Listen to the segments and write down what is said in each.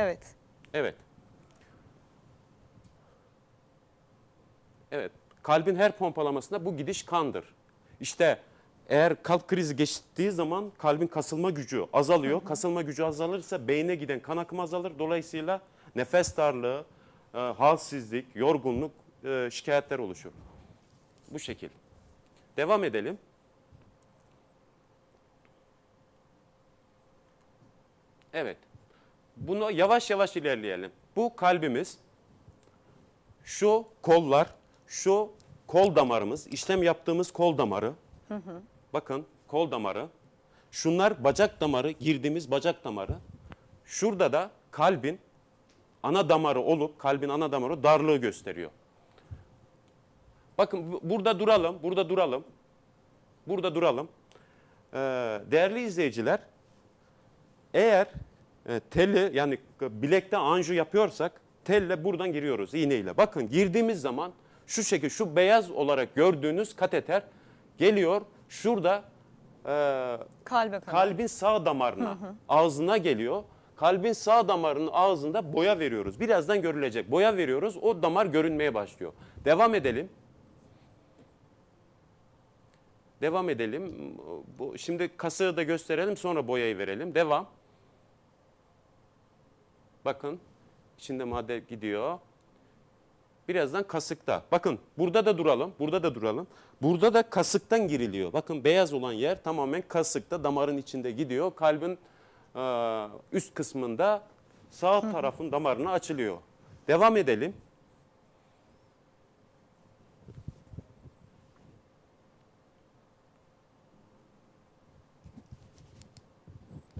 Evet. Evet. Evet. Kalbin her pompalamasında bu gidiş kandır. İşte eğer kalp krizi geçtiği zaman kalbin kasılma gücü azalıyor. Kasılma gücü azalırsa beyne giden kan akımı azalır. Dolayısıyla nefes darlığı, e, halsizlik, yorgunluk e, şikayetler oluşur. Bu şekil. Devam edelim. Evet. Bunu yavaş yavaş ilerleyelim. Bu kalbimiz, şu kollar, şu kol damarımız, işlem yaptığımız kol damarı. Bakın kol damarı. Şunlar bacak damarı, girdiğimiz bacak damarı. Şurada da kalbin ana damarı olup kalbin ana damarı darlığı gösteriyor. Bakın bu- burada duralım, burada duralım. Burada duralım. Ee, değerli izleyiciler, eğer e, telli yani bilekte anju yapıyorsak telle buradan giriyoruz iğneyle. Bakın girdiğimiz zaman şu şekil şu beyaz olarak gördüğünüz kateter geliyor şurada e, Kalbe kadar. kalbin sağ damarına ağzına geliyor. Kalbin sağ damarının ağzında boya veriyoruz. Birazdan görülecek. Boya veriyoruz. O damar görünmeye başlıyor. Devam edelim. Devam edelim. Bu, şimdi kasığı da gösterelim sonra boyayı verelim. Devam. Bakın içinde madde gidiyor. Birazdan kasıkta. Bakın burada da duralım. Burada da duralım. Burada da kasıktan giriliyor. Bakın beyaz olan yer tamamen kasıkta damarın içinde gidiyor. Kalbin e, üst kısmında sağ tarafın damarına açılıyor. Devam edelim.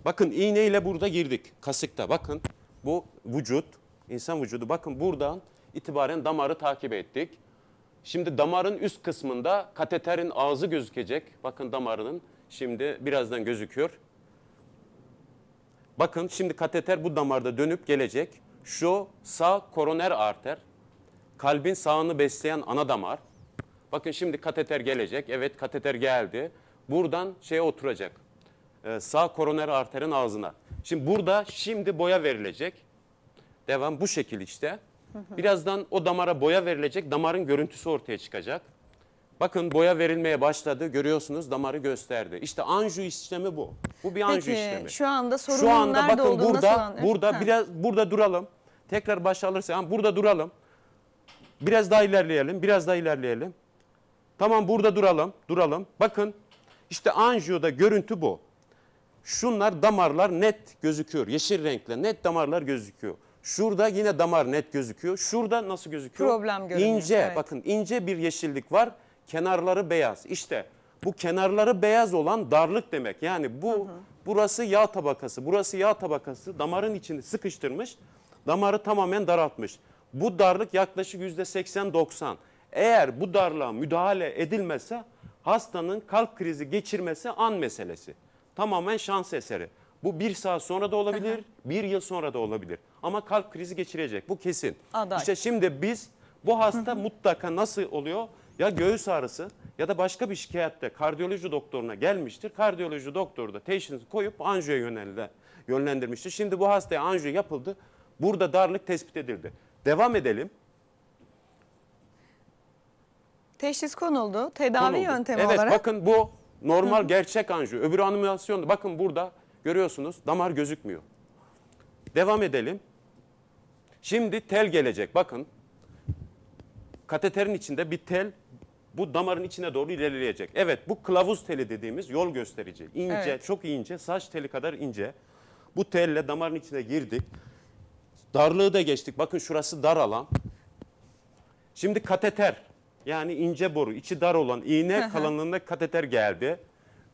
Bakın iğneyle burada girdik kasıkta. Bakın bu vücut, insan vücudu. Bakın buradan itibaren damarı takip ettik. Şimdi damarın üst kısmında kateterin ağzı gözükecek. Bakın damarının şimdi birazdan gözüküyor. Bakın şimdi kateter bu damarda dönüp gelecek. Şu sağ koroner arter, kalbin sağını besleyen ana damar. Bakın şimdi kateter gelecek. Evet kateter geldi. Buradan şeye oturacak. Ee, sağ koroner arterin ağzına. Şimdi burada şimdi boya verilecek. Devam bu şekil işte. Birazdan o damara boya verilecek. Damarın görüntüsü ortaya çıkacak. Bakın boya verilmeye başladı. Görüyorsunuz damarı gösterdi. İşte anju işlemi bu. Bu bir anju Peki işlemi. şu anda sorunun Şu anda nerede bakın olduğunu burada nasıl burada Ha. biraz burada duralım. Tekrar başa alırsa burada duralım. Biraz daha ilerleyelim. Biraz daha ilerleyelim. Tamam burada duralım. Duralım. Bakın işte anjiyoda görüntü bu. Şunlar damarlar net gözüküyor. Yeşil renkle net damarlar gözüküyor. Şurada yine damar net gözüküyor. Şurada nasıl gözüküyor? Problem görünüyor, İnce. evet. Bakın ince bir yeşillik var. Kenarları beyaz. İşte bu kenarları beyaz olan darlık demek. Yani bu burası yağ tabakası. Burası yağ tabakası damarın içini sıkıştırmış. Damarı tamamen daraltmış. Bu darlık yaklaşık yüzde 80-90. Eğer bu darlığa müdahale edilmezse hastanın kalp krizi geçirmesi an meselesi. Tamamen şans eseri. Bu bir saat sonra da olabilir, bir yıl sonra da olabilir. Ama kalp krizi geçirecek. Bu kesin. Aday. İşte şimdi biz bu hasta mutlaka nasıl oluyor? Ya göğüs ağrısı ya da başka bir şikayetle kardiyoloji doktoruna gelmiştir. Kardiyoloji doktoru da teşhisi koyup anjiyo yönelde, yönlendirmiştir. Şimdi bu hastaya anjiyo yapıldı. Burada darlık tespit edildi. Devam edelim. Teşhis konuldu. Tedavi konuldu. yöntemi evet, olarak. bakın bu normal gerçek anjiyo. Öbür animasyonda bakın burada görüyorsunuz damar gözükmüyor. Devam edelim. Şimdi tel gelecek. Bakın kateterin içinde bir tel bu damarın içine doğru ilerleyecek. Evet bu kılavuz teli dediğimiz yol gösterici. İnce, Evet. çok ince, saç teli kadar ince. Bu telle damarın içine girdik. Darlığı da geçtik. Bakın şurası dar alan. Şimdi kateter yani ince boru içi dar olan iğne kalınlığında kateter geldi.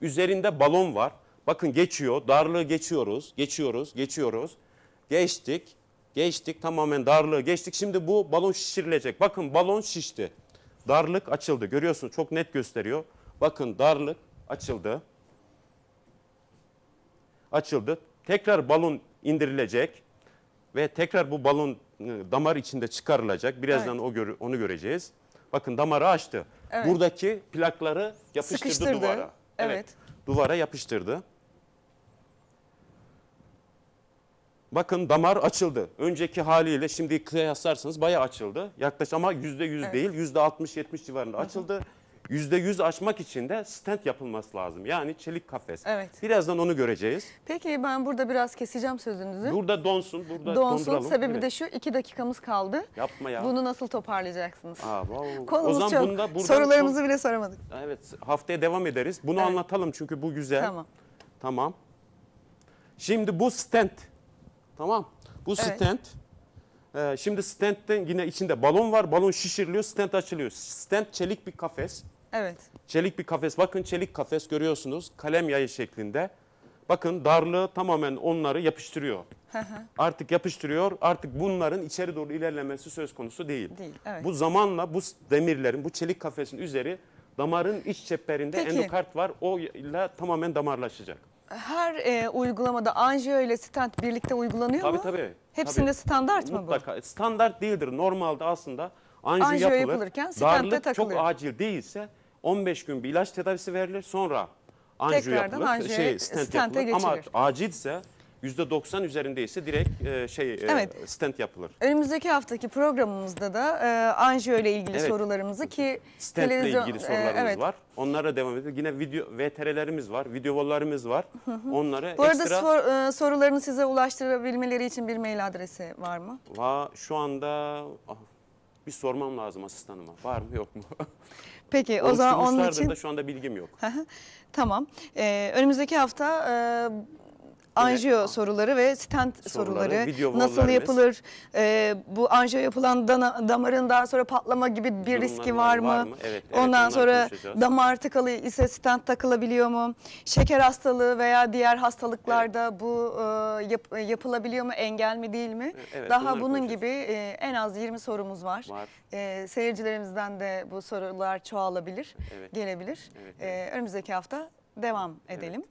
Üzerinde balon var. Bakın geçiyor. Darlığı geçiyoruz. Geçiyoruz. Geçiyoruz. Geçtik. Geçtik. Tamamen darlığı geçtik. Şimdi bu balon şişirilecek. Bakın balon şişti. Darlık açıldı. Görüyorsunuz çok net gösteriyor. Bakın darlık açıldı. Açıldı. Tekrar balon indirilecek ve tekrar bu balon e, damar içinde çıkarılacak. Birazdan o görü- onu göreceğiz. Bakın damarı açtı. Evet. Buradaki plakları yapıştırdı Sıkıştırdı. duvara. Evet. evet. Duvara yapıştırdı. Bakın damar açıldı. Önceki haliyle şimdi kıyaslarsanız bayağı açıldı. Yaklaşık ama yüzde yüz evet. değil yüzde altmış yetmiş civarında açıldı. Hı hı. %100 açmak için de stent yapılması lazım. Yani çelik kafes. Evet. Birazdan onu göreceğiz. Peki ben burada biraz keseceğim sözünüzü. Burada donsun, burada donsun. donduralım. Sebebi de şu iki dakikamız kaldı. Yapma ya. Bunu nasıl toparlayacaksınız? Aa, wow. Konumuz o zaman çok. Bunda, Sorularımızı çok... bile soramadık. Evet haftaya devam ederiz. Bunu evet. anlatalım çünkü bu güzel. Tamam. Tamam. Şimdi bu stent. Tamam. Bu evet. stent. Ee, şimdi stentten yine içinde balon var. Balon şişiriliyor. Stent açılıyor. Stent çelik bir kafes. Evet. Çelik bir kafes. Bakın çelik kafes görüyorsunuz. Kalem yayı şeklinde. Bakın darlığı tamamen onları yapıştırıyor. Artık yapıştırıyor. Artık bunların içeri doğru ilerlemesi söz konusu değil. Değil, evet. Bu zamanla bu demirlerin, bu çelik kafesin üzeri damarın iç çeperinde Peki. endokart var. O ile tamamen damarlaşacak. Her e, uygulamada anjiyo ile stent birlikte uygulanıyor Tabii mu? tabii. Hepsinde tabii. standart mı bu? Mutlaka. Standart değildir. Normalde aslında anjiyo, Anjiyo yapılır. yapılırken stent de Darlık çok takılıyor. acil değilse 15 gün bir ilaç tedavisi verilir. Sonra anjiyo Tekrardan yapılır. anjiyoya, şey, stent stente yapılır. Ama geçilir. acilse %90 üzerindeyse direkt e, şey e, Evet. stent yapılır. Önümüzdeki haftaki programımızda da e, anjiyo ile ilgili Evet. sorularımızı ki Stentle televizyon- ilgili e, sorularımız evet. var. Onlara devam edelim. Yine video VTR'lerimiz var, videolarımız var. Onları Bu arada ekstra sor- e, sorularını size ulaştırabilmeleri için bir mail adresi var mı? Va, şu anda ah, bir sormam lazım asistanıma. Var mı yok mu? Peki o zaman onun için da şu anda bilgim yok. tamam. E, önümüzdeki hafta e, anjiyo soruları ve stent Soruları, soruları, nasıl yapılır, e, bu anjiyo yapılan dana- damarın daha sonra patlama gibi bir Durumlar riski var- var mı? var mı? Evet, evet, Ondan sonra damar tıkalı ise stent takılabiliyor mu? Şeker hastalığı veya diğer hastalıklarda bu e, yap- yapılabiliyor mu? Engel mi değil mi? Evet, Daha bunun gibi e, en az 20 sorumuz var. Var. E, seyircilerimizden de bu sorular çoğalabilir, Evet. gelebilir. Evet, E, önümüzdeki hafta devam edelim.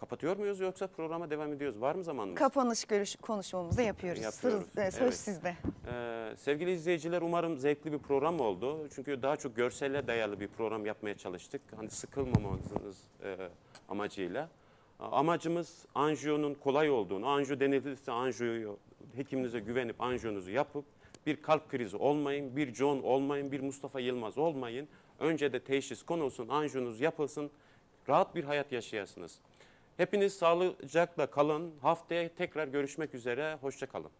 Kapatıyor muyuz yoksa programa devam ediyoruz? Var mı zamanımız? Kapanış görüş konuşmamızı yapıyoruz. Yapıyoruz, Söz, e, söz evet. sizde. Ee, sevgili izleyiciler umarım zevkli bir program oldu. Çünkü daha çok görselle dayalı bir program yapmaya çalıştık. Hani sıkılmamanız e, amacıyla. Amacımız anjiyonun kolay olduğunu, anjiyo denilirse anjiyoyu hekiminize güvenip anjiyonuzu yapıp bir kalp krizi olmayın, bir John olmayın, bir Mustafa Yılmaz olmayın. Önce de teşhis konulsun, anjiyonuz yapılsın, rahat bir hayat yaşayasınız. Hepiniz sağlıcakla kalın. Haftaya tekrar görüşmek üzere. Hoşça kalın.